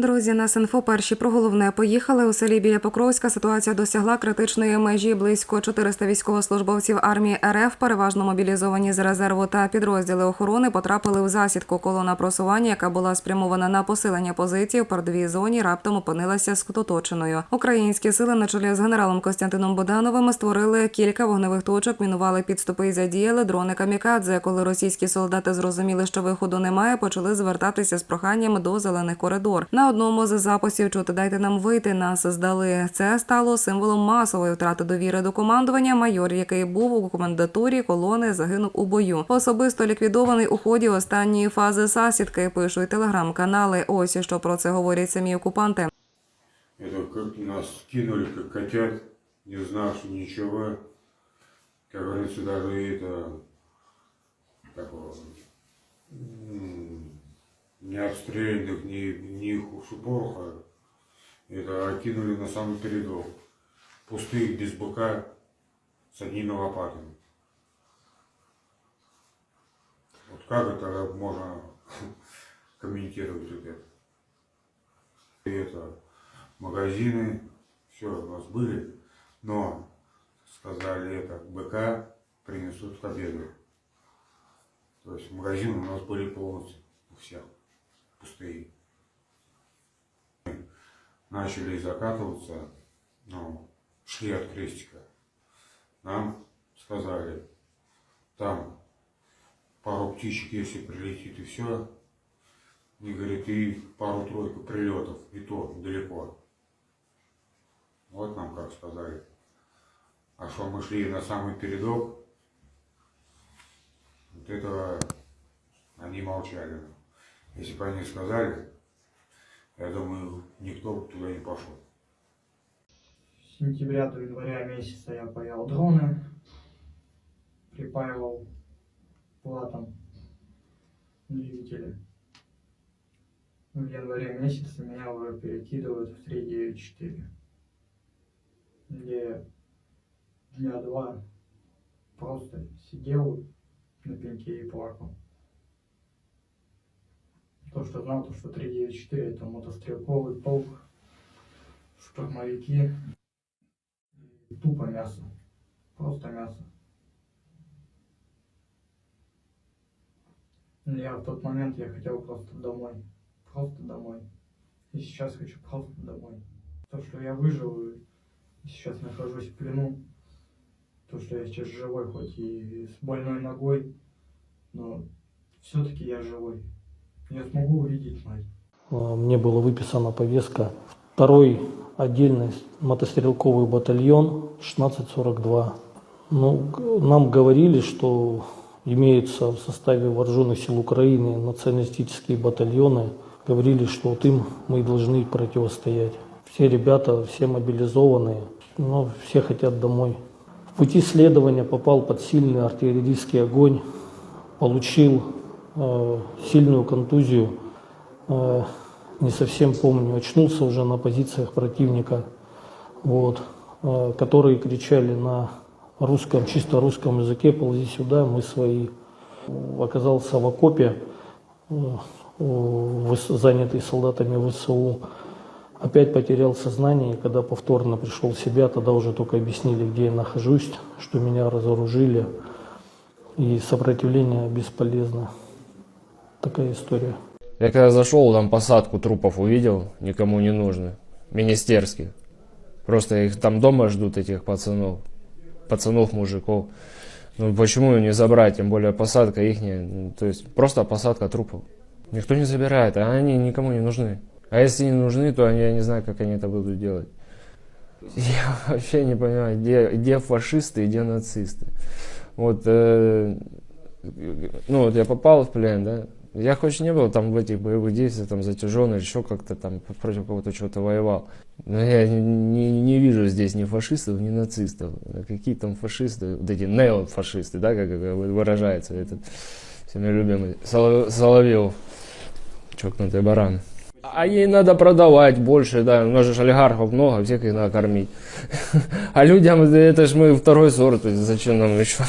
Друзі, на Синфо перші про головне поїхали у селі біля Покровська. Ситуація досягла критичної межі. Близько 400 військовослужбовців армії РФ, переважно мобілізовані з резерву та підрозділи охорони, потрапили в засідку. Колона просування, яка була спрямована на посилення позицій у передовій зоні, раптом опинилася скототоченою. Українські сили на чолі з генералом Костянтином Бодановим створили кілька вогневих точок, мінували підступи і задіяли дрони камікадзе. Коли російські солдати зрозуміли, що виходу немає, почали звертатися з проханням до зелених коридор. На одному з записів чути дайте нам вийти. Нас здали. Це стало символом масової втрати довіри до командування. Майор, який був у комендатурі колони, загинув у бою. Особисто ліквідований у ході останньої фази засідки. Пишуть телеграм-канали. Ось що про це говорять самі окупанти. Это нас кинули, как котят, не знавши ничего. Как говорится, даже это такого не обстрелянных, ни, ни шупороха. Это окинули на самый передок. Пустых, без быка, с одними лопатами. Вот как это можно комментировать вот это? И это магазины, все у нас были, но сказали это, БК принесут к обеду. То есть магазины у нас были полностью у всех пустые. Начали закатываться, ну, шли от крестика. Нам сказали, там пару птичек, если прилетит и все, не говорит, и пару-тройку прилетов, и то далеко. Вот нам как сказали. А что мы шли на самый передок, вот этого они молчали. Если бы они сказали, я думаю, никто бы туда не пошел. С сентября до января месяца я паял дроны, припаивал платом двигатели. В январе месяце меня уже перекидывают в 394, где дня два просто сидел на пеньке и плакал. То, что знал, то, что 394 это мотострелковый полк, штурмовики, тупо мясо. Просто мясо. Я в тот момент я хотел просто домой. Просто домой. И сейчас хочу просто домой. То, что я выжил и сейчас нахожусь в плену. То, что я сейчас живой, хоть и с больной ногой, но все-таки я живой. Я смогу увидеть мать. Э, Мне была выписана повестка. Второй отдельный мотострелковый батальон 1642. Ну, нам говорили, что имеются в составе вооруженных сил Украины националистические батальоны. Говорили, что вот им мы должны противостоять. Все ребята, все мобилизованные, но все хотят домой. В пути следования попал под сильный артиллерийский огонь, получил сильную контузию, Э, не совсем помню, очнулся уже на позициях противника, вот, э, которые кричали на русском, чисто русском языке, ползи сюда, мы свои. Оказался в окопе, э, занятый солдатами ВСУ, опять потерял сознание, и когда повторно пришел в себя, тогда уже только объяснили, где я нахожусь, что меня разоружили, и сопротивление бесполезно. Такая история. Я когда зашел, там посадку трупов увидел, никому не нужны, министерских. Просто их там дома ждут, этих пацанов, пацанов, мужиков. Ну почему не забрать, тем более посадка их, то есть просто посадка трупов. Никто не забирает, а они никому не нужны. А если не нужны, то они, я не знаю, как они это будут делать. Я вообще не понимаю, где, где фашисты и где нацисты. Вот, э, ну вот я попал в плен, да, я хоть не был там в этих боевых действиях, там затяжен или еще как-то там против кого-то чего-то воевал. Но я не, не, не вижу здесь ни фашистов, ни нацистов. А Какие там фашисты, вот эти неофашисты, да, как это выражается этот всеми любимый Солов- Соловьев, чокнутый баран. А ей надо продавать больше, да, у нас же ж олигархов много, всех их надо кормить. А людям это ж мы второй сорт, то есть зачем нам еще?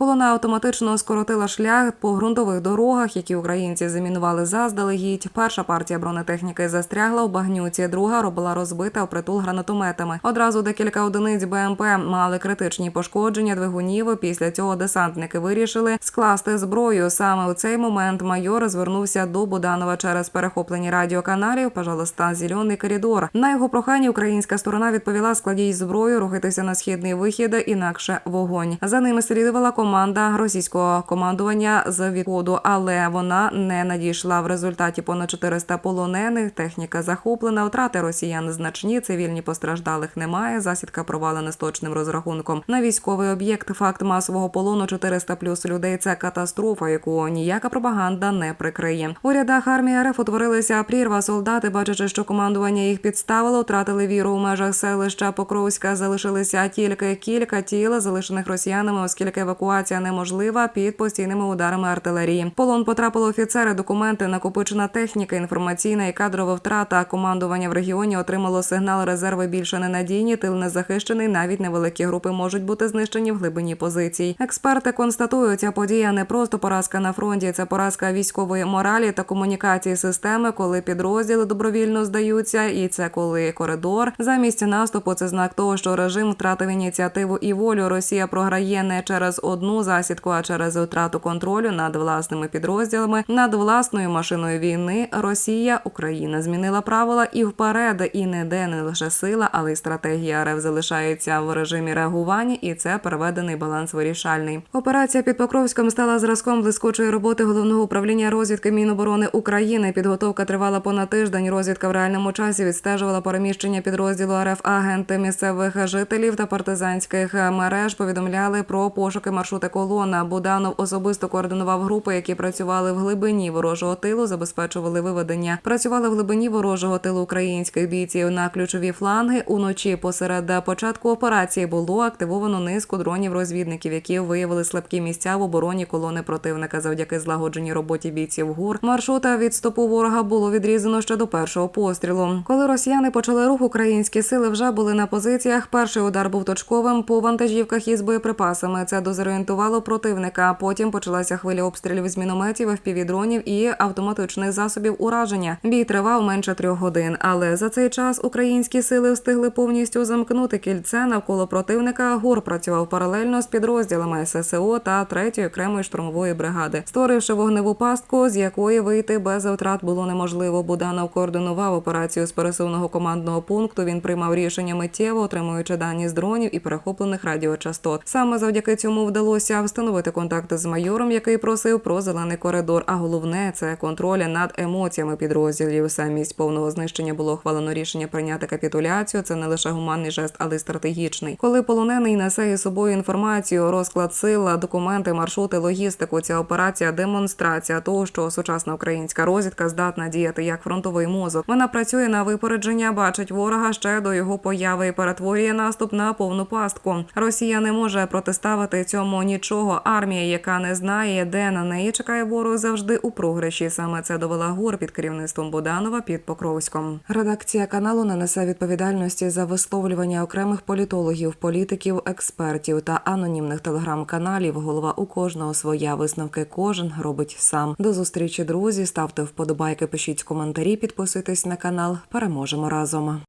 Колона автоматично скоротила шлях по ґрунтових дорогах, які українці замінували заздалегідь. Перша партія бронетехніки застрягла у багнюці, друга робила розбита впритул гранатометами. Одразу декілька одиниць БМП мали критичні пошкодження двигунів. Після цього десантники вирішили скласти зброю. Саме у цей момент майор звернувся до Буданова через перехоплені радіоканалів. Пожалуйста, зелений коридор. На його прохання українська сторона відповіла складіть зброю, рухайтеся на східний вихід, інакше вогонь. За ними слідувала команда російського командування з відходу, але вона не надійшла. В результаті понад 400 полонених. Техніка захоплена. Втрати росіян значні. Цивільні постраждалих немає. Засідка провалена з точним розрахунком на військовий об'єкт. Факт масового полону 400 плюс людей. Це катастрофа, яку ніяка пропаганда не прикриє. У рядах армії РФ утворилися прірва. Солдати, бачачи, що командування їх підставило, втратили віру у межах селища Покровська. Залишилися тільки кілька тіл, залишених росіянами, оскільки евакуація неможлива під постійними ударами артилерії. Полон потрапили офіцери, документи, накопичена техніка, інформаційна і кадрова втрата. Командування в регіоні отримало сигнал резерви більше ненадійні, тил не захищений. Навіть невеликі групи можуть бути знищені в глибині позицій. Експерти констатують, ця подія не просто поразка на фронті, це поразка військової моралі та комунікації системи, коли підрозділи добровільно здаються, і це коли коридор замість наступу. Це знак того, що режим втратив ініціативу і волю. Росія програє не через одну засідку, а через втрату контролю над власними підрозділами, над власною машиною війни. Росія, Україна змінила правила і вперед, і не де не лише сила, але й стратегія РФ залишається в режимі реагування, і це переведений баланс вирішальний. Операція під Покровськом стала зразком блискучої роботи головного управління розвідки Міноборони України. Підготовка тривала понад тиждень. Розвідка в реальному часі відстежувала переміщення підрозділу РФ. Агенти місцевих жителів та партизанських мереж повідомляли про пошуки маршрути колона. Буданов особисто координував групи, які працювали в глибині ворожого тилу, забезпечували виведення. Працювали в глибині ворожого тилу українських бійців на ключові фланги. Уночі посеред початку операції було активовано низку дронів розвідників, які виявили слабкі місця в обороні колони противника. Завдяки злагодженій роботі бійців ГУР маршрута відступу ворога було відрізано ще до першого пострілу. Коли росіяни почали рух, українські сили вже були на позиціях. Перший удар був точковим по вантажівках із боєприпасами. Це дозорієнтувало противника. Потім почалася хвиля обстрілів з мінометів, FPV-дронів і автоматичних засобів ураження. Бій тривав менше трьох годин, але за цей час українські сили встигли повністю замкнути кільце навколо противника. ГУР працював паралельно з підрозділами ССО та 3-ї окремої штурмової бригади, створивши вогневу пастку, з якої вийти без втрат було неможливо. Буданов координував операцію з пересувного командного пункту. Він приймав рішення миттєво, отримуючи дані з дронів і перехоплених радіочастот. Саме завдяки цьому вдалося встановити контакти з майором, який просив про зелений коридор. А головне це контроль над емоціями підрозділів. Замість повного знищення було ухвалено рішення прийняти капітуляцію. Це не лише гуманний жест, але й стратегічний. Коли полонений несе із собою інформацію, розклад сил, документи, маршрути, логістику. Ця операція демонстрація того, що сучасна українська розвідка здатна діяти як фронтовий мозок. Вона працює на випередження, бачить ворога ще до його появи і перетворює наступ на повну пастку. Росія не може протиставити цьому нічого. Армія, яка не знає, де на неї чекає ворог, завжди у програші. Саме це довела гур під керівництвом Буданова під Покровськом. Редакція каналу не несе відповідальності за висловлювання окремих політологів, політиків, експертів та анонімних телеграм-каналів. Голова у кожного своя висновки. Кожен робить сам. До зустрічі, друзі. Ставте вподобайки, пишіть коментарі, підписуйтесь на канал. Переможемо разом.